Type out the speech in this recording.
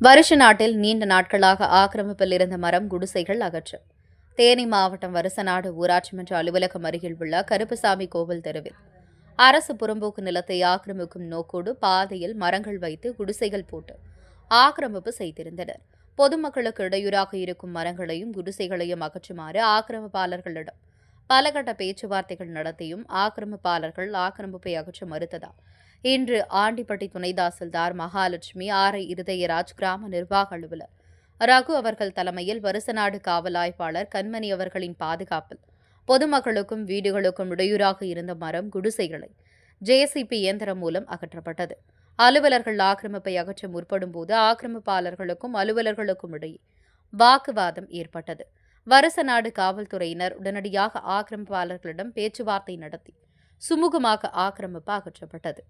வருஷ நாட்டில் நீண்ட நாட்களாக ஆக்கிரமிப்பில் இருந்த மரம் குடிசைகள் அகற்றம் தேனி மாவட்டம் வருசநாடு ஊராட்சி மன்ற அலுவலகம் அருகில் உள்ள கருப்புசாமி கோவில் தெருவில். அரசு புறம்போக்கு நிலத்தை ஆக்கிரமிக்கும் நோக்கோடு பாதையில் மரங்கள் வைத்து குடிசைகள் போட்டு ஆக்கிரமிப்பு செய்திருந்தனர். பொதுமக்களுக்கு இடையூறாக இருக்கும் மரங்களையும் குடிசைகளையும் அகற்றுமாறு ஆக்கிரமிப்பாளர்களிடம் பலகட்ட பேச்சுவார்த்தைகள் நடத்தியும் ஆக்கிரமிப்பாளர்கள் ஆக்கிரமிப்பை அகற்ற மறுத்ததால் இன்று ஆண்டிப்பட்டி துணை தாசில்தார் மகாலட்சுமி ஆரை. இருதயராஜ் கிராம நிர்வாக அலுவலர் ரகு அவர்கள் தலைமையில் வருசநாடு காவல் ஆய்வாளர் கண்மணி அவர்களின் பாதுகாப்பில் பொதுமக்களுக்கும் வீடுகளுக்கும் இடையூறாக இருந்த மரம் குடிசைகளை ஜேசிபி இயந்திரம் மூலம் அகற்றப்பட்டது. அலுவலர்கள் ஆக்கிரமிப்பை அகற்ற முற்படும் போது ஆக்கிரமிப்பாளர்களுக்கும் அலுவலர்களுக்கும் இடையே வாக்குவாதம் ஏற்பட்டது. வருசநாடு காவல்துறையினர் உடனடியாக ஆக்கிரமிப்பாளர்களிடம் பேச்சுவார்த்தை நடத்தி சுமூகமாக ஆக்கிரமிப்பு அகற்றப்பட்டது.